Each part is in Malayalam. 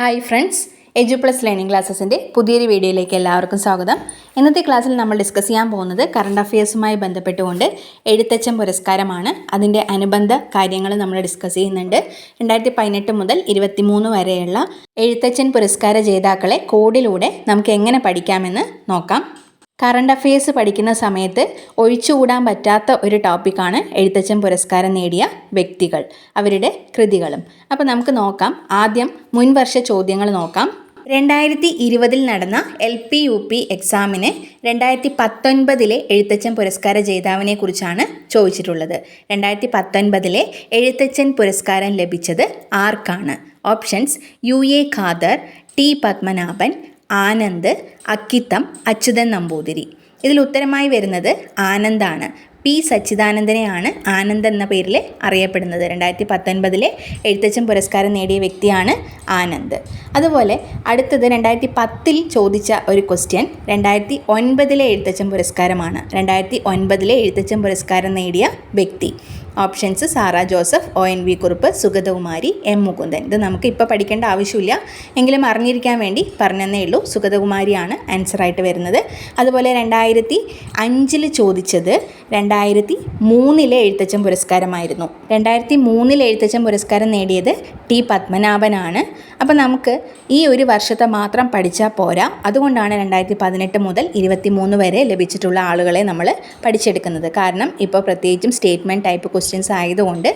Hi friends Edu plus learning ക്ലാസ്സസിന്റെ പുതിയൊരു വീഡിയോയിലേക്ക് എല്ലാവർക്കും സ്വാഗതം. ഇന്നത്തെ ക്ലാസ്സിൽ നമ്മൾ ഡിസ്കസ് ചെയ്യാൻ പോകുന്നത് കറണ്ട് അഫയേഴ്സുമായി ബന്ധപ്പെട്ടുകൊണ്ട് എഴുത്തച്ഛൻ പുരസ്കാരമാണ്. അതിന്റെ അനുബന്ധ കാര്യങ്ങൾ നമ്മൾ ഡിസ്കസ് ചെയ്യുന്നുണ്ട്. രണ്ടായിരത്തി പതിനെട്ട് മുതൽ ഇരുപത്തിമൂന്ന് വരെയുള്ള എഴുത്തച്ഛൻ പുരസ്കാര ജേതാക്കളെ കോഡിലൂടെ നമുക്ക് എങ്ങനെ പഠിക്കാമെന്ന് നോക്കാം. കറണ്ട് അഫയേഴ്സ് പഠിക്കുന്ന സമയത്ത് ഒഴിച്ചുകൂടാൻ പറ്റാത്ത ഒരു ടോപ്പിക്കാണ് എഴുത്തച്ഛൻ പുരസ്കാരം നേടിയ വ്യക്തികൾ അവരുടെ കൃതികളും. അപ്പോൾ നമുക്ക് നോക്കാം. ആദ്യം മുൻവർഷ ചോദ്യങ്ങൾ നോക്കാം. രണ്ടായിരത്തി ഇരുപതിൽ നടന്ന എൽ പി യു പി എക്സാമിന് രണ്ടായിരത്തി പത്തൊൻപതിലെ എഴുത്തച്ഛൻ പുരസ്കാര ജേതാവിനെ കുറിച്ചാണ് ചോദിച്ചിട്ടുള്ളത്. രണ്ടായിരത്തി പത്തൊൻപതിലെ എഴുത്തച്ഛൻ പുരസ്കാരം ലഭിച്ചത് ആർക്കാണ്? Options U A Khader T Padmanabhan Anand Akkitham Achuthan Namboothiri. ഇതിൽ ഉത്തരമായി വരുന്നത് ആനന്ദാണ്. പി. സച്ചിദാനന്ദനെയാണ് ആനന്ദ് എന്ന പേരിൽ അറിയപ്പെടുന്നത്. രണ്ടായിരത്തി പത്തൊൻപതിലെ എഴുത്തച്ഛൻ പുരസ്കാരം നേടിയ വ്യക്തിയാണ് ആനന്ദ്. അതുപോലെ അടുത്തത് രണ്ടായിരത്തി പത്തിൽ ചോദിച്ച ഒരു ക്വസ്റ്റ്യൻ രണ്ടായിരത്തി ഒൻപതിലെ എഴുത്തച്ഛൻ പുരസ്കാരമാണ്. രണ്ടായിരത്തി ഒൻപതിലെ എഴുത്തച്ഛൻ പുരസ്കാരം നേടിയ വ്യക്തി. Options Sarah Joseph O N V Kurup Sugathakumari M Mukundan. ഇത് നമുക്ക് ഇപ്പോൾ പഠിക്കേണ്ട ആവശ്യമില്ല. എങ്കിലും അറിഞ്ഞിരിക്കാൻ വേണ്ടി പറഞ്ഞതേ ഉള്ളൂ. സുഗതകുമാരിയാണ് ആൻസറായിട്ട് വരുന്നത്. അതുപോലെ രണ്ടായിരത്തി അഞ്ചിൽ ചോദിച്ചത് രണ്ടായിരത്തി മൂന്നിലെ എഴുത്തച്ഛൻ പുരസ്കാരമായിരുന്നു. രണ്ടായിരത്തി മൂന്നിലെ എഴുത്തച്ഛൻ പുരസ്കാരം നേടിയത് ടി പത്മനാഭനാണ്. അപ്പോൾ നമുക്ക് ഈ ഒരു വർഷത്തെ മാത്രം പഠിച്ചാൽ പോരാ. അതുകൊണ്ടാണ് രണ്ടായിരത്തി പതിനെട്ട് മുതൽ ഇരുപത്തി മൂന്ന് വരെ ലഭിച്ചിട്ടുള്ള ആളുകളെ നമ്മൾ പഠിച്ചെടുക്കുന്നത്. കാരണം ഇപ്പോൾ പ്രത്യേകിച്ചും സ്റ്റേറ്റ്മെന്റ് ടൈപ്പ് ക്വസ്റ്റ്യൻസ് ആയതുകൊണ്ട്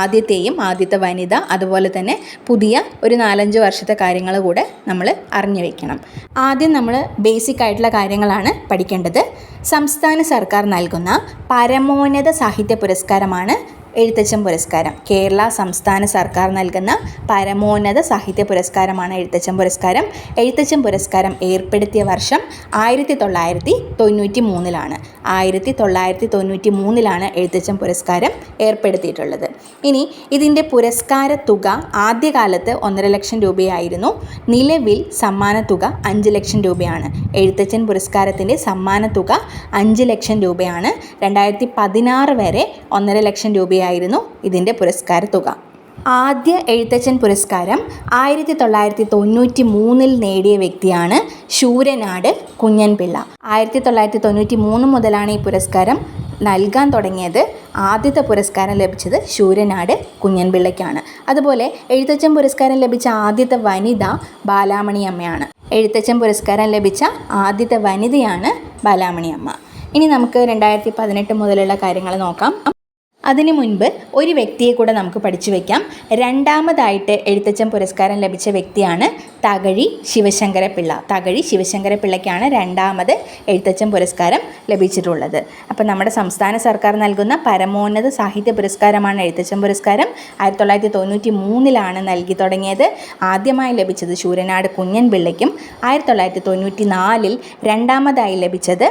ആദ്യത്തെയും ആദ്യത്തെ വനിത അതുപോലെ തന്നെ പുതിയ ഒരു നാലഞ്ച് വർഷത്തെ കാര്യങ്ങൾ കൂടെ നമ്മൾ അറിഞ്ഞു വയ്ക്കണം ആദ്യം നമ്മൾ ബേസിക് ആയിട്ടുള്ള കാര്യങ്ങളാണ് പഠിക്കേണ്ടത്. സംസ്ഥാന സർക്കാർ നൽകുന്ന പരമോന്നത സാഹിത്യ പുരസ്കാരമാണ് എഴുത്തച്ഛൻ പുരസ്കാരം. കേരള സംസ്ഥാന സർക്കാർ നൽകുന്ന പരമോന്നത സാഹിത്യ പുരസ്കാരമാണ് എഴുത്തച്ഛൻ പുരസ്കാരം. എഴുത്തച്ഛൻ പുരസ്കാരം ഏർപ്പെടുത്തിയ വർഷം ആയിരത്തി തൊള്ളായിരത്തി തൊണ്ണൂറ്റി മൂന്നിലാണ് ആയിരത്തി തൊള്ളായിരത്തി തൊണ്ണൂറ്റി മൂന്നിലാണ് എഴുത്തച്ഛൻ പുരസ്കാരം ഏർപ്പെടുത്തിയിട്ടുള്ളത്. ഇനി ഇതിന്റെ പുരസ്കാര തുക ആദ്യകാലത്ത് ഒന്നര ലക്ഷം രൂപയായിരുന്നു. നിലവിൽ സമ്മാന തുക അഞ്ച് ലക്ഷം രൂപയാണ്. എഴുത്തച്ഛൻ പുരസ്കാരത്തിന്റെ സമ്മാന തുക അഞ്ച് ലക്ഷം രൂപയാണ്. രണ്ടായിരത്തി പതിനാറ് വരെ ഒന്നര ലക്ഷം രൂപയായിരുന്നു ഇതിന്റെ പുരസ്കാര തുക. ആദ്യ എഴുത്തച്ഛൻ പുരസ്കാരം ആയിരത്തി തൊള്ളായിരത്തി തൊണ്ണൂറ്റി മൂന്നിൽ നേടിയ വ്യക്തിയാണ് ശൂരനാട് കുഞ്ഞൻപിള്ള. ആയിരത്തി തൊള്ളായിരത്തി തൊണ്ണൂറ്റി മൂന്ന് മുതലാണ് ഈ പുരസ്കാരം നൽകാൻ തുടങ്ങിയത്. ആദ്യത്തെ പുരസ്കാരം ലഭിച്ചത് ശൂരനാട് കുഞ്ഞൻപിള്ളയ്ക്കാണ്. അതുപോലെ എഴുത്തച്ഛൻ പുരസ്കാരം ലഭിച്ച ആദ്യത്തെ വനിത ബാലാമണി അമ്മയാണ്. എഴുത്തച്ഛൻ പുരസ്കാരം ലഭിച്ച ആദ്യത്തെ വനിതയാണ് ബാലാമണി അമ്മ. ഇനി നമുക്ക് രണ്ടായിരത്തി പതിനെട്ട് മുതലുള്ള കാര്യങ്ങൾ നോക്കാം. അതിനു മുൻപ് ഒരു വ്യക്തിയെ കൂടെ നമുക്ക് പഠിച്ചു വയ്ക്കാം രണ്ടാമതായിട്ട് എഴുത്തച്ഛൻ പുരസ്കാരം ലഭിച്ച വ്യക്തിയാണ് തകഴി ശിവശങ്കരപിള്ള തകഴി ശിവശങ്കരപിള്ളയ്ക്കാണ് രണ്ടാമത് എഴുത്തച്ഛൻ പുരസ്കാരം ലഭിച്ചിട്ടുള്ളത്. അപ്പോൾ നമ്മുടെ സംസ്ഥാന സർക്കാർ നൽകുന്ന പരമോന്നത സാഹിത്യ പുരസ്കാരമാണ് എഴുത്തച്ഛൻ പുരസ്കാരം. ആയിരത്തി തൊള്ളായിരത്തി തൊണ്ണൂറ്റി മൂന്നിലാണ് നൽകി തുടങ്ങിയത്. ആദ്യമായി ലഭിച്ചത് ശൂരനാട് കുഞ്ഞൻ പിള്ളയ്ക്കും ആയിരത്തി തൊള്ളായിരത്തി തൊണ്ണൂറ്റി നാലിൽ രണ്ടാമതായി ലഭിച്ചത്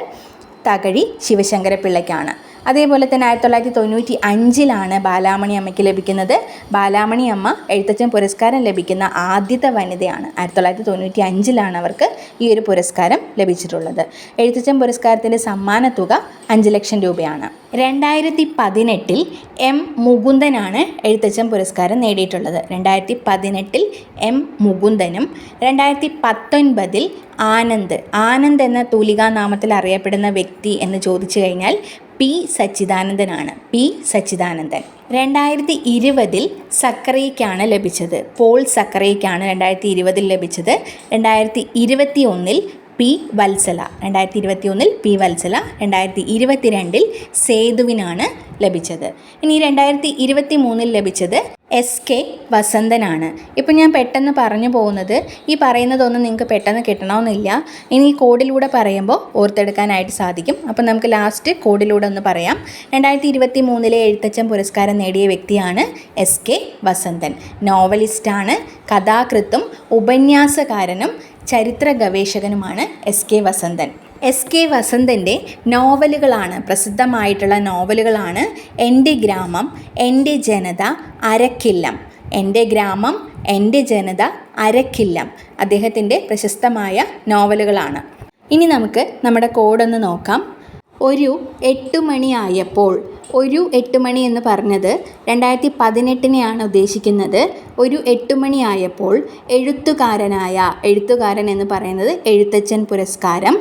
തകഴി ശിവശങ്കരപിള്ളയ്ക്കാണ് അതേപോലെ തന്നെ ആയിരത്തി തൊള്ളായിരത്തി തൊണ്ണൂറ്റി അഞ്ചിലാണ് ബാലാമണി അമ്മയ്ക്ക് ലഭിക്കുന്നത്. ബാലാമണി അമ്മ എഴുത്തച്ഛൻ പുരസ്കാരം ലഭിക്കുന്ന ആദ്യത്തെ വനിതയാണ്. ആയിരത്തി തൊള്ളായിരത്തി തൊണ്ണൂറ്റി അഞ്ചിലാണ് അവർക്ക് ഈ ഒരു പുരസ്കാരം ലഭിച്ചിട്ടുള്ളത്. എഴുത്തച്ഛൻ പുരസ്കാരത്തിന്റെ സമ്മാന തുക അഞ്ച് ലക്ഷം രൂപയാണ്. രണ്ടായിരത്തി പതിനെട്ടിൽ എം മുകുന്ദനാണ് എഴുത്തച്ഛൻ പുരസ്കാരം നേടിയിട്ടുള്ളത്. രണ്ടായിരത്തി പതിനെട്ടിൽ എം മുകുന്ദനും രണ്ടായിരത്തി പത്തൊൻപതിൽ ആനന്ദ്. ആനന്ദ് എന്ന തൂലികാനാമത്തിൽ അറിയപ്പെടുന്ന വ്യക്തി എന്ന് ചോദിച്ചു കഴിഞ്ഞാൽ പി സച്ചിദാനന്ദനാണ്. പി സച്ചിദാനന്ദൻ. രണ്ടായിരത്തി ഇരുപതിൽ സക്കറയ്ക്കാണ് ലഭിച്ചത്. പോൾ സക്കറയ്ക്കാണ് രണ്ടായിരത്തി ഇരുപതിൽ ലഭിച്ചത്. രണ്ടായിരത്തി ഇരുപത്തി ഒന്നിൽ പി വത്സല രണ്ടായിരത്തി ഇരുപത്തി ഒന്നിൽ പി വത്സല രണ്ടായിരത്തി ഇരുപത്തി രണ്ടിൽ സേതുവിനാണ് ലഭിച്ചത്. ഇനി രണ്ടായിരത്തി ഇരുപത്തി മൂന്നിൽ ലഭിച്ചത് എസ് കെ വസന്തനാണ്. ഇപ്പം ഞാൻ പെട്ടെന്ന് പറഞ്ഞു പോകുന്നത് ഈ പറയുന്നതൊന്നും നിങ്ങൾക്ക് പെട്ടെന്ന് കിട്ടണമെന്നില്ല. ഇനി കോഡിലൂടെ പറയുമ്പോൾ ഓർത്തെടുക്കാനായിട്ട് സാധിക്കും. അപ്പം നമുക്ക് ലാസ്റ്റ് കോഡിലൂടെ ഒന്ന് പറയാം. രണ്ടായിരത്തി ഇരുപത്തി മൂന്നിലെ എഴുത്തച്ഛൻ പുരസ്കാരം നേടിയ വ്യക്തിയാണ് എസ് കെ വസന്തൻ. നോവലിസ്റ്റാണ് കഥാകൃത്തും ഉപന്യാസകാരനും ചരിത്ര ഗവേഷകനുമാണ് S K Vasanthan. S K വസന്തന്റെ നോവലുകളാണ് പ്രസിദ്ധമായിട്ടുള്ള നോവലുകളാണ് എന്റെ ഗ്രാമം എന്റെ ജനത അരക്കില്ലം. എന്റെ ഗ്രാമം എന്റെ ജനത അരക്കില്ലം. അദ്ദേഹത്തിന്റെ പ്രശസ്തമായ നോവലുകളാണ്. ഇനി നമുക്ക് നമ്മുടെ കോഡൊന്ന് നോക്കാം. ഒരു എട്ട് മണിയായപ്പോൾ ഒരു എട്ട് മണി എന്ന് പറഞ്ഞത് രണ്ടായിരത്തി പതിനെട്ടിനെയാണ് ഉദ്ദേശിക്കുന്നത്. ഒരു എട്ട് മണിയായപ്പോൾ എഴുത്തുകാരനായ എഴുത്തുകാരൻ എന്ന് പറയുന്നത് എഴുത്തച്ഛൻ പുരസ്കാരം.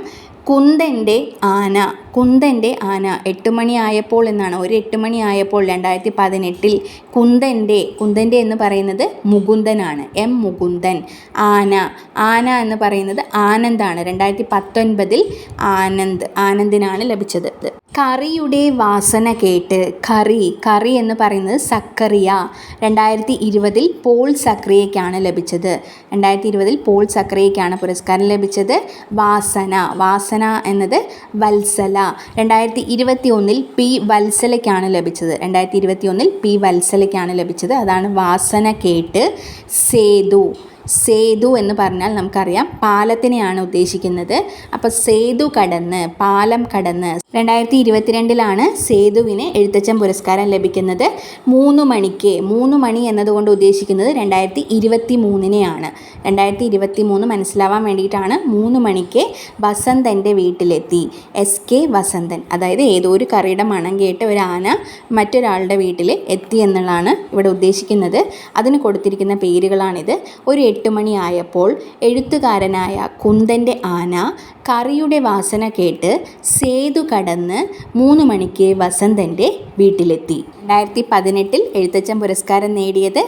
കുന്തന്റെ ആന കുന്തന്റെ ആന എട്ട് മണിയായപ്പോൾ എന്നാണ്. ഒരു എട്ട് മണിയായപ്പോൾ രണ്ടായിരത്തി പതിനെട്ടിൽ കുന്തന്റെ കുന്തന്റെ എന്ന് പറയുന്നത് മുകുന്ദനാണ്. എം മുകുന്ദൻ. ആന ആന എന്ന് പറയുന്നത് ആനന്ദാണ്. രണ്ടായിരത്തി പത്തൊൻപതിൽ ആനന്ദ് ആനന്ദിനാണ് ലഭിച്ചത്. കറിയുടെ വാസന കേട്ട് കറി കറി എന്ന് പറയുന്നത് സക്കറിയ. രണ്ടായിരത്തി ഇരുപതിൽ പോൾ സക്രിയയ്ക്കാണ് ലഭിച്ചത്. രണ്ടായിരത്തി ഇരുപതിൽ പോൾ സക്രിയയ്ക്കാണ് പുരസ്കാരം ലഭിച്ചത്. വാസന വാസന എന്നത് വത്സല. രണ്ടായിരത്തി ഇരുപത്തി ഒന്നിൽ പി വത്സലയ്ക്കാണ് ലഭിച്ചത്. രണ്ടായിരത്തി ഇരുപത്തി ഒന്നിൽ പി വത്സലയ്ക്കാണ് ലഭിച്ചത്. അതാണ് വാസന കേട്ട് സേതു. സേതു എന്ന് പറഞ്ഞാൽ നമുക്കറിയാം പാലത്തിനെയാണ് ഉദ്ദേശിക്കുന്നത്. അപ്പോൾ സേതു കടന്ന് പാലം കടന്ന്. രണ്ടായിരത്തി ഇരുപത്തിരണ്ടിലാണ് സേതുവിന് എഴുത്തച്ഛൻ പുരസ്കാരം ലഭിക്കുന്നത്. മൂന്ന് മണിക്ക് മൂന്ന് മണി എന്നതുകൊണ്ട് ഉദ്ദേശിക്കുന്നത് രണ്ടായിരത്തി ഇരുപത്തി മൂന്നിനെയാണ് രണ്ടായിരത്തി ഇരുപത്തി മൂന്ന് മനസ്സിലാവാൻ വേണ്ടിയിട്ടാണ് മൂന്ന് മണിക്ക് വസന്തന്റെ വീട്ടിലെത്തി. എസ് കെ വസന്തൻ അതായത് ഏതോ ഒരു കറിയുടെ മണം കേട്ട് ഒരു ആന മറ്റൊരാളുടെ വീട്ടിൽ എത്തി എന്നുള്ളതാണ് ഇവിടെ ഉദ്ദേശിക്കുന്നത്. അതിന് കൊടുത്തിരിക്കുന്ന പേരുകളാണിത്. ഒരു എട്ട് മണിയായപ്പോൾ എഴുത്തുകാരനായ കുന്തന്റെ ആന കറിയുടെ വാസന കേട്ട് സേതു കടന്ന് മൂന്ന് മണിക്ക് വസന്തന്റെ വീട്ടിലെത്തി. രണ്ടായിരത്തി പതിനെട്ടിൽ എഴുത്തച്ഛൻ പുരസ്കാരം നേടിയത്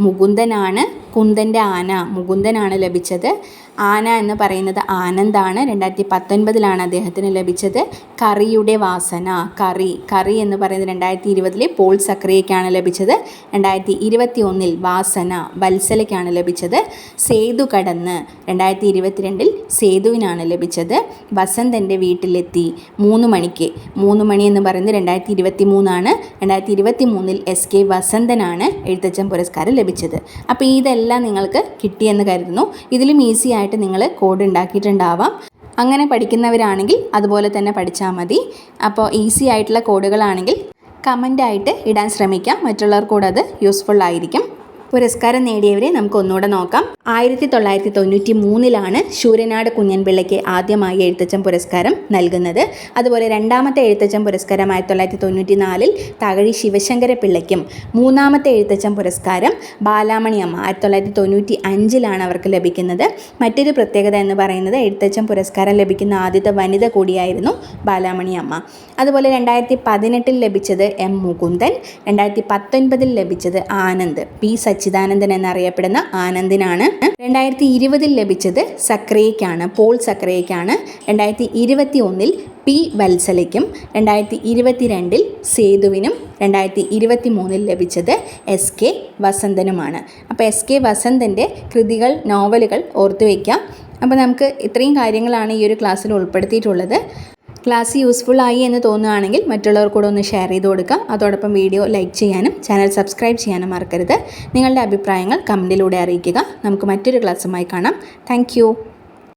മുകുന്ദനാണ്. കുന്തന്റെ ആന മുകുന്ദനാണ് ലഭിച്ചത്. ആന എന്ന് പറയുന്നത് ആനന്ദാണ്. രണ്ടായിരത്തി പത്തൊൻപതിലാണ് അദ്ദേഹത്തിന് ലഭിച്ചത്. കറിയുടെ വാസന കറി. കറി എന്ന് പറയുന്നത് രണ്ടായിരത്തി ഇരുപതിലെ പോൾ സക്രിയയ്ക്കാണ് ലഭിച്ചത്. രണ്ടായിരത്തി ഇരുപത്തി ഒന്നിൽ വാസന വത്സലയ്ക്കാണ് ലഭിച്ചത്. സേതു കടന്ന് രണ്ടായിരത്തി ഇരുപത്തിരണ്ടിൽ സേതുവിനാണ് ലഭിച്ചത്. വസന്തന്റെ വീട്ടിലെത്തി മൂന്ന് മണിക്ക്. മൂന്ന് മണി എന്ന് പറയുന്നത് രണ്ടായിരത്തി ഇരുപത്തി മൂന്നാണ് രണ്ടായിരത്തി ഇരുപത്തി മൂന്നിൽ എസ് കെ വസന്തനാണ് എഴുത്തച്ഛൻ പുരസ്കാരം ലഭിച്ചത്. അപ്പോൾ ഇതെല്ലാം നിങ്ങൾക്ക് കിട്ടിയെന്ന് കരുതുന്നു. ഇതിലും ഈസി ആയിട്ട് നിങ്ങൾ കോഡ് ഉണ്ടാക്കിയിട്ടുണ്ടാവാം. അങ്ങനെ പഠിക്കുന്നവരാണെങ്കിൽ അതുപോലെ തന്നെ പഠിച്ചാൽ മതി. അപ്പോൾ ഈസി ആയിട്ടുള്ള കോഡുകളാണെങ്കിൽ കമന്റായിട്ട് ഇടാൻ ശ്രമിക്കാം. മറ്റുള്ളവർക്കൂടെ അത് യൂസ്ഫുൾ ആയിരിക്കും. പുരസ്കാരം നേടിയവരെ നമുക്ക് ഒന്നുകൂടെ നോക്കാം. ആയിരത്തി തൊള്ളായിരത്തി തൊണ്ണൂറ്റി മൂന്നിലാണ് ശൂരനാട് കുഞ്ഞൻപിള്ളയ്ക്ക് ആദ്യമായി എഴുത്തച്ഛൻ പുരസ്കാരം നൽകുന്നത്. അതുപോലെ രണ്ടാമത്തെ എഴുത്തച്ഛൻ പുരസ്കാരം ആയിരത്തി തൊള്ളായിരത്തി തൊണ്ണൂറ്റി നാലിൽ തകഴി ശിവശങ്കര പിള്ളയ്ക്കും മൂന്നാമത്തെ എഴുത്തച്ഛൻ പുരസ്കാരം ബാലാമണി അമ്മ ആയിരത്തി തൊള്ളായിരത്തി തൊണ്ണൂറ്റി അഞ്ചിലാണ് അവർക്ക് ലഭിക്കുന്നത്. മറ്റൊരു പ്രത്യേകത എന്ന് പറയുന്നത് എഴുത്തച്ഛൻ പുരസ്കാരം ലഭിക്കുന്ന ആദ്യത്തെ വനിത കൂടിയായിരുന്നു ബാലാമണി അമ്മ. അതുപോലെ രണ്ടായിരത്തി പതിനെട്ടിൽ ലഭിച്ചത് എം മുകുന്ദൻ രണ്ടായിരത്തി പത്തൊൻപതിൽ ലഭിച്ചത് ആനന്ദ് പി സച്ചിദാനന്ദൻ എന്നറിയപ്പെടുന്ന ആനന്ദിനാണ്. രണ്ടായിരത്തി ഇരുപതിൽ ലഭിച്ചത് സക്രിയയ്ക്കാണ് പോൾ സക്രിയയ്ക്കാണ്. രണ്ടായിരത്തി ഇരുപത്തി ഒന്നിൽ പി വത്സലയ്ക്കും രണ്ടായിരത്തി ഇരുപത്തിരണ്ടിൽ സേതുവിനും രണ്ടായിരത്തി ഇരുപത്തി മൂന്നിൽ ലഭിച്ചത് എസ് കെ വസന്തനുമാണ്. അപ്പോൾ എസ് കെ വസന്തന്റെ കൃതികൾ നോവലുകൾ ഓർത്തു വയ്ക്കാം അപ്പോൾ നമുക്ക് ഇത്രയും കാര്യങ്ങളാണ് ഈ ഒരു ക്ലാസ്സിൽ ഉൾപ്പെടുത്തിയിട്ടുള്ളത്. ക്ലാസ് യൂസ്ഫുൾ ആയി എന്ന് തോന്നുകയാണെങ്കിൽ മറ്റുള്ളവർ കൂടെ ഒന്ന് ഷെയർ ചെയ്ത് കൊടുക്കുക അതോടൊപ്പം വീഡിയോ ലൈക്ക് ചെയ്യാനും ചാനൽ സബ്സ്ക്രൈബ് ചെയ്യാനും മറക്കരുത്. നിങ്ങളുടെ അഭിപ്രായങ്ങൾ കമന്റിലൂടെ അറിയിക്കുക. നമുക്ക് മറ്റൊരു ക്ലാസ്സുമായി കാണാം. താങ്ക്